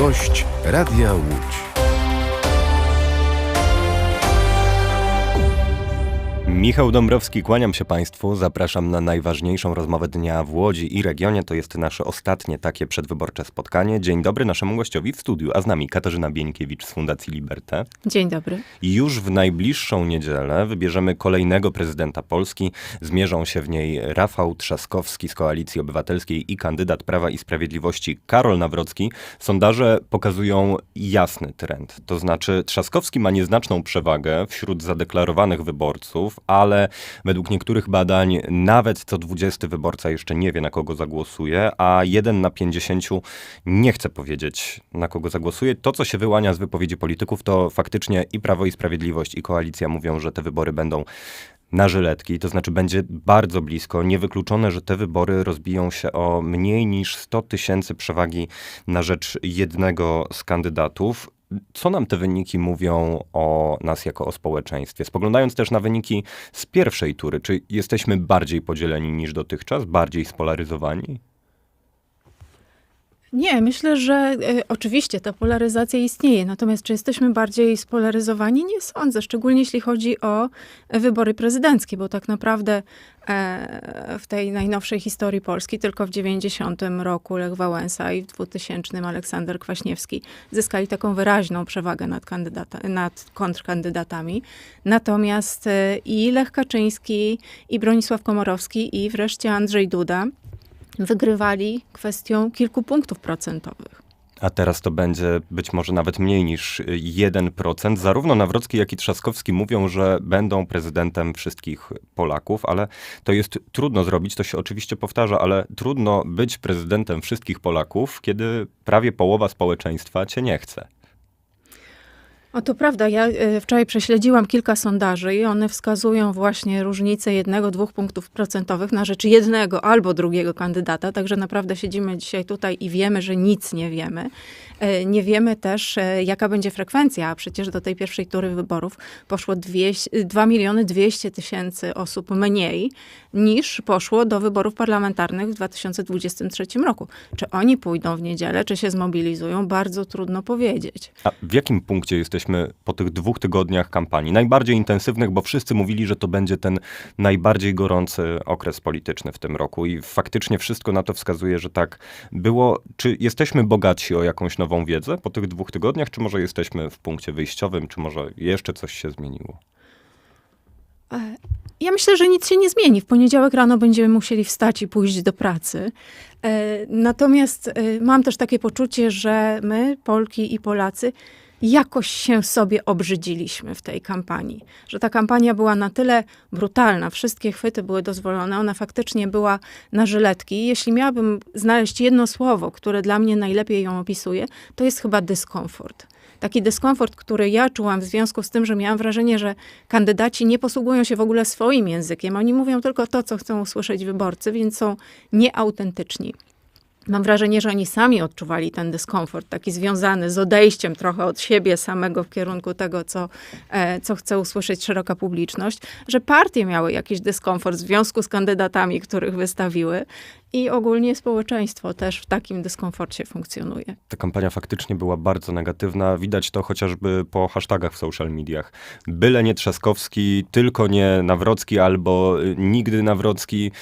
Gość Radia Łódź. Michał Dąbrowski, kłaniam się Państwu. Zapraszam na najważniejszą rozmowę dnia w Łodzi i regionie. To jest nasze ostatnie takie przedwyborcze spotkanie. Dzień dobry naszemu gościowi w studiu, a z nami Katarzyna Bieńkiewicz z Fundacji Liberté. Dzień dobry. Już w najbliższą niedzielę wybierzemy kolejnego prezydenta Polski. Zmierzą się w niej Rafał Trzaskowski z Koalicji Obywatelskiej i kandydat Prawa i Sprawiedliwości Karol Nawrocki. Sondaże pokazują jasny trend. To znaczy Trzaskowski ma nieznaczną przewagę wśród zadeklarowanych wyborców, ale według niektórych badań nawet co 20 wyborca jeszcze nie wie, na kogo zagłosuje, a jeden na 50 nie chce powiedzieć, na kogo zagłosuje. To, co się wyłania z wypowiedzi polityków, to faktycznie i Prawo i Sprawiedliwość, i koalicja mówią, że te wybory będą na żyletki, to znaczy będzie bardzo blisko. Niewykluczone, że te wybory rozbiją się o mniej niż 100 tysięcy przewagi na rzecz jednego z kandydatów. Co nam te wyniki mówią o nas jako o społeczeństwie? Spoglądając też na wyniki z pierwszej tury, czy jesteśmy bardziej podzieleni niż dotychczas, bardziej spolaryzowani? Nie, myślę, że e, oczywiście ta polaryzacja istnieje, natomiast czy jesteśmy bardziej spolaryzowani? Nie sądzę, szczególnie jeśli chodzi o wybory prezydenckie, bo tak naprawdę e, w tej najnowszej historii Polski tylko w 90 roku Lech Wałęsa i w 2000 Aleksander Kwaśniewski zyskali taką wyraźną przewagę nad, kandydata, nad kontrkandydatami. Natomiast e, i Lech Kaczyński, i Bronisław Komorowski, i wreszcie Andrzej Duda wygrywali kwestią kilku punktów procentowych. A teraz to będzie być może nawet mniej niż 1%. Zarówno Nawrocki, jak i Trzaskowski mówią, że będą prezydentem wszystkich Polaków, ale to jest trudno zrobić, to się oczywiście powtarza, ale trudno być prezydentem wszystkich Polaków, kiedy prawie połowa społeczeństwa cię nie chce. O, to prawda. Ja e, wczoraj prześledziłam kilka sondaży i one wskazują właśnie różnicę jednego, dwóch punktów procentowych na rzecz jednego albo drugiego kandydata. Także naprawdę siedzimy dzisiaj tutaj i wiemy, że nic nie wiemy. E, nie wiemy też, e, jaka będzie frekwencja, a przecież do tej pierwszej tury wyborów poszło 2 miliony 200 tysięcy osób mniej niż poszło do wyborów parlamentarnych w 2023 roku. Czy oni pójdą w niedzielę, czy się zmobilizują, bardzo trudno powiedzieć. A w jakim punkcie jesteśmy po tych dwóch tygodniach kampanii? Najbardziej intensywnych, bo wszyscy mówili, że to będzie ten najbardziej gorący okres polityczny w tym roku i faktycznie wszystko na to wskazuje, że tak było. Czy jesteśmy bogatsi o jakąś nową wiedzę po tych dwóch tygodniach, czy może jesteśmy w punkcie wyjściowym, czy może jeszcze coś się zmieniło? E, ja myślę, że nic się nie zmieni. W poniedziałek rano będziemy musieli wstać i pójść do pracy. E, natomiast e, mam też takie poczucie, że my, Polki i Polacy, jakoś się sobie obrzydziliśmy w tej kampanii. Że ta kampania była na tyle brutalna, wszystkie chwyty były dozwolone, ona faktycznie była na żyletki. Jeśli miałabym znaleźć jedno słowo, które dla mnie najlepiej ją opisuje, to jest chyba dyskomfort taki dyskomfort, który ja czułam w związku z tym, że miałam wrażenie, że kandydaci nie posługują się w ogóle swoim językiem. Oni mówią tylko to, co chcą usłyszeć wyborcy, więc są nieautentyczni. Mam wrażenie, że oni sami odczuwali ten dyskomfort, taki związany z odejściem trochę od siebie samego w kierunku tego, co, e, co chce usłyszeć szeroka publiczność, że partie miały jakiś dyskomfort w związku z kandydatami, których wystawiły i ogólnie społeczeństwo też w takim dyskomforcie funkcjonuje. Ta kampania faktycznie była bardzo negatywna. Widać to chociażby po hashtagach w social mediach. Byle nie Trzaskowski, tylko nie Nawrocki albo y, nigdy Nawrocki.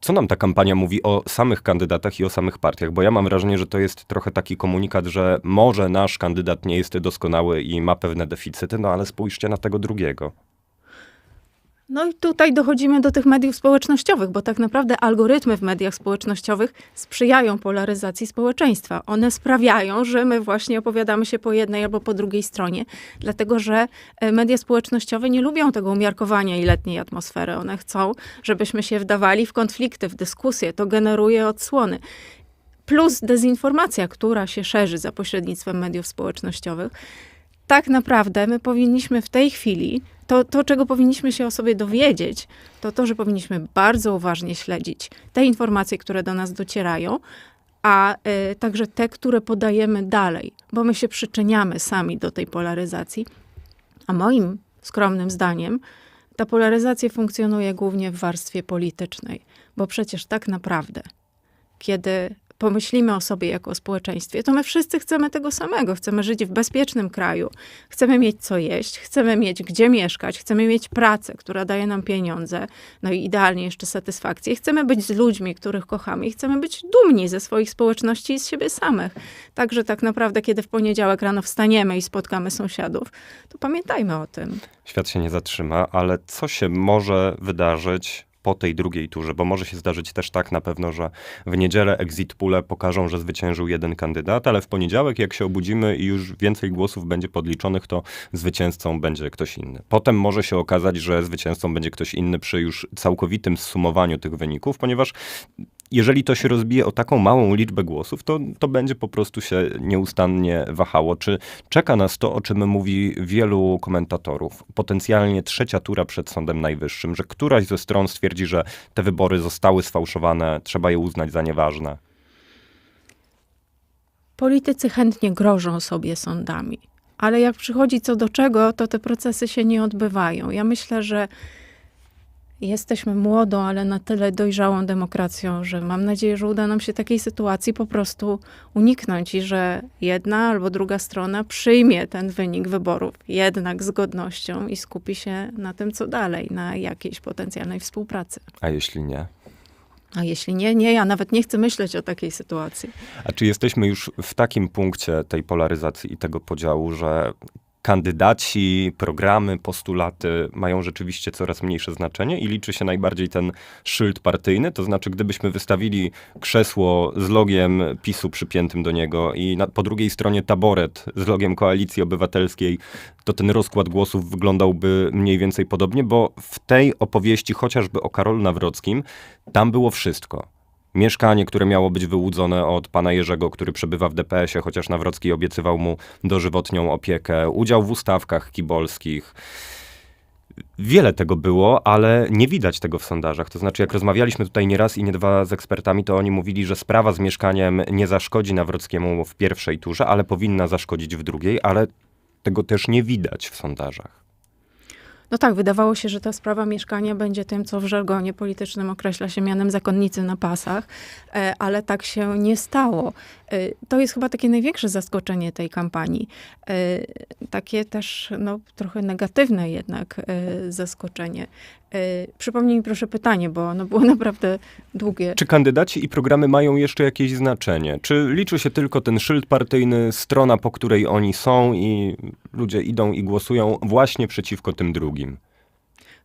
Co nam ta kampania mówi o samych kandydatach i o samych partiach? Bo ja mam wrażenie, że to jest trochę taki komunikat, że może nasz kandydat nie jest doskonały i ma pewne deficyty, no ale spójrzcie na tego drugiego. No i tutaj dochodzimy do tych mediów społecznościowych, bo tak naprawdę algorytmy w mediach społecznościowych sprzyjają polaryzacji społeczeństwa. One sprawiają, że my właśnie opowiadamy się po jednej albo po drugiej stronie, dlatego że e, media społecznościowe nie lubią tego umiarkowania i letniej atmosfery. One chcą, żebyśmy się wdawali w konflikty, w dyskusje. To generuje odsłony plus dezinformacja, która się szerzy za pośrednictwem mediów społecznościowych. Tak naprawdę my powinniśmy w tej chwili to, to, czego powinniśmy się o sobie dowiedzieć, to to, że powinniśmy bardzo uważnie śledzić te informacje, które do nas docierają, a y, także te, które podajemy dalej, bo my się przyczyniamy sami do tej polaryzacji. A moim skromnym zdaniem, ta polaryzacja funkcjonuje głównie w warstwie politycznej, bo przecież tak naprawdę, kiedy pomyślimy o sobie jako o społeczeństwie, to my wszyscy chcemy tego samego. Chcemy żyć w bezpiecznym kraju, chcemy mieć co jeść, chcemy mieć gdzie mieszkać, chcemy mieć pracę, która daje nam pieniądze, no i idealnie jeszcze satysfakcję. Chcemy być z ludźmi, których kochamy i chcemy być dumni ze swoich społeczności i z siebie samych. Także tak naprawdę, kiedy w poniedziałek rano wstaniemy i spotkamy sąsiadów, to pamiętajmy o tym. Świat się nie zatrzyma, ale co się może wydarzyć po tej drugiej turze? Bo może się zdarzyć też tak na pewno, że w niedzielę exit pule pokażą, że zwyciężył jeden kandydat, ale w poniedziałek, jak się obudzimy i już więcej głosów będzie podliczonych, to zwycięzcą będzie ktoś inny. Potem może się okazać, że zwycięzcą będzie ktoś inny przy już całkowitym zsumowaniu tych wyników, ponieważ jeżeli to się rozbije o taką małą liczbę głosów, to, to będzie po prostu się nieustannie wahało. Czy czeka nas to, o czym mówi wielu komentatorów, potencjalnie trzecia tura przed Sądem Najwyższym, że któraś ze stron stwierdzi, że te wybory zostały sfałszowane, trzeba je uznać za nieważne? Politycy chętnie grożą sobie sądami, ale jak przychodzi co do czego, to te procesy się nie odbywają. Ja myślę, że jesteśmy młodą, ale na tyle dojrzałą demokracją, że mam nadzieję, że uda nam się takiej sytuacji po prostu uniknąć i że jedna albo druga strona przyjmie ten wynik wyborów jednak z godnością i skupi się na tym, co dalej, na jakiejś potencjalnej współpracy. A jeśli nie? A jeśli nie, nie, ja nawet nie chcę myśleć o takiej sytuacji. A czy jesteśmy już w takim punkcie tej polaryzacji i tego podziału, że kandydaci, programy, postulaty mają rzeczywiście coraz mniejsze znaczenie i liczy się najbardziej ten szyld partyjny? To znaczy, gdybyśmy wystawili krzesło z logiem PiSu przypiętym do niego i na, po drugiej stronie taboret z logiem Koalicji Obywatelskiej, to ten rozkład głosów wyglądałby mniej więcej podobnie, bo w tej opowieści, chociażby o Karolu Nawrockim, tam było wszystko. Mieszkanie, które miało być wyłudzone od pana Jerzego, który przebywa w DPS-ie, chociaż Nawrocki obiecywał mu dożywotnią opiekę, udział w ustawkach kibolskich. Wiele tego było, ale nie widać tego w sondażach. To znaczy, jak rozmawialiśmy tutaj nie raz i nie dwa z ekspertami, to oni mówili, że sprawa z mieszkaniem nie zaszkodzi Nawrockiemu w pierwszej turze, ale powinna zaszkodzić w drugiej, ale tego też nie widać w sondażach. No tak, wydawało się, że ta sprawa mieszkania będzie tym, co w żargonie politycznym określa się mianem zakonnicy na pasach, e, ale tak się nie stało. E, To jest chyba takie największe zaskoczenie tej kampanii. E, Takie też no, trochę negatywne jednak e, zaskoczenie. Przypomnij mi proszę pytanie, bo ono było naprawdę długie. Czy kandydaci i programy mają jeszcze jakieś znaczenie? Czy liczy się tylko ten szyld partyjny, strona, po której oni są i ludzie idą i głosują właśnie przeciwko tym drugim?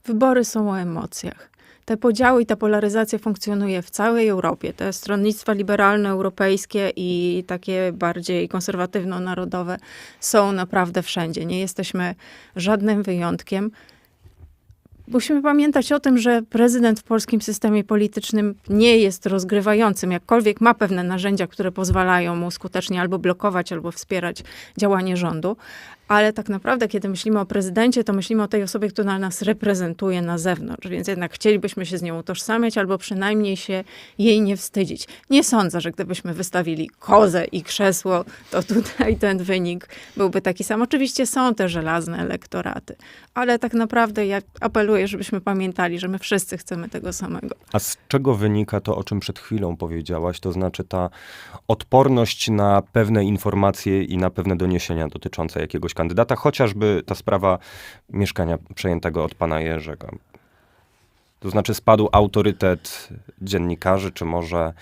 Wybory są o emocjach. Te podziały i ta polaryzacja funkcjonuje w całej Europie. Te stronnictwa liberalno-europejskie i takie bardziej konserwatywno-narodowe są naprawdę wszędzie. Nie jesteśmy żadnym wyjątkiem. Musimy pamiętać o tym, że prezydent w polskim systemie politycznym nie jest rozgrywającym, jakkolwiek ma pewne narzędzia, które pozwalają mu skutecznie albo blokować, albo wspierać działanie rządu. Ale tak naprawdę, kiedy myślimy o prezydencie, to myślimy o tej osobie, która nas reprezentuje na zewnątrz, więc jednak chcielibyśmy się z nią utożsamiać, albo przynajmniej się jej nie wstydzić. Nie sądzę, że gdybyśmy wystawili kozę i krzesło, to tutaj ten wynik byłby taki sam. Oczywiście są te żelazne elektoraty, ale tak naprawdę ja apeluję, żebyśmy pamiętali, że my wszyscy chcemy tego samego. A z czego wynika to, o czym przed chwilą powiedziałaś, to znaczy ta odporność na pewne informacje i na pewne doniesienia dotyczące jakiegoś kandydata, chociażby ta sprawa mieszkania przejętego od pana Jerzego. To znaczy spadł autorytet dziennikarzy, czy może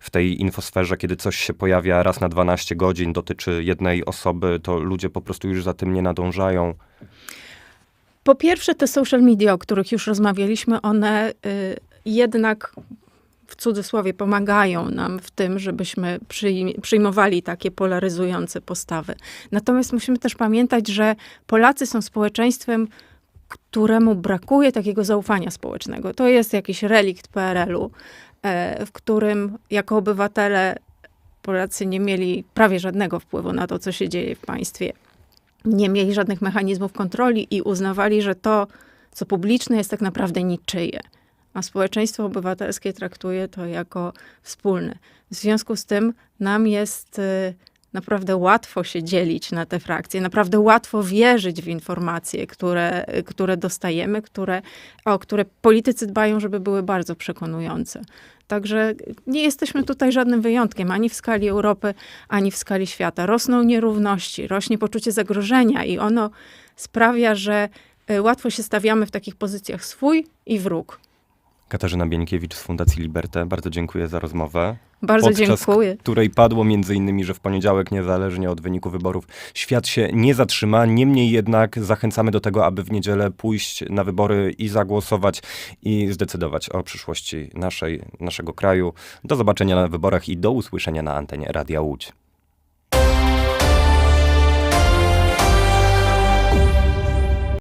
w tej infosferze, kiedy coś się pojawia raz na 12 godzin, dotyczy jednej osoby, to ludzie po prostu już za tym nie nadążają. Po pierwsze, te social media, o których już rozmawialiśmy, one y, jednak w cudzysłowie pomagają nam w tym, żebyśmy przyjm- przyjmowali takie polaryzujące postawy. Natomiast musimy też pamiętać, że Polacy są społeczeństwem, któremu brakuje takiego zaufania społecznego. To jest jakiś relikt PRL-u, e, w którym jako obywatele Polacy nie mieli prawie żadnego wpływu na to, co się dzieje w państwie nie mieli żadnych mechanizmów kontroli i uznawali, że to, co publiczne, jest tak naprawdę niczyje. A społeczeństwo obywatelskie traktuje to jako wspólne. W związku z tym nam jest y, naprawdę łatwo się dzielić na te frakcje, naprawdę łatwo wierzyć w informacje, które, które dostajemy, które, o które politycy dbają, żeby były bardzo przekonujące. Także nie jesteśmy tutaj żadnym wyjątkiem, ani w skali Europy, ani w skali świata. Rosną nierówności, rośnie poczucie zagrożenia i ono sprawia, że y, łatwo się stawiamy w takich pozycjach swój i wróg. Katarzyna Bieńkiewicz z Fundacji Liberté, bardzo dziękuję za rozmowę. Bardzo podczas dziękuję. której padło między innymi, że w poniedziałek, niezależnie od wyniku wyborów, świat się nie zatrzyma. Niemniej jednak zachęcamy do tego, aby w niedzielę pójść na wybory i zagłosować i zdecydować o przyszłości naszej, naszego kraju. Do zobaczenia na wyborach i do usłyszenia na antenie Radia Łódź.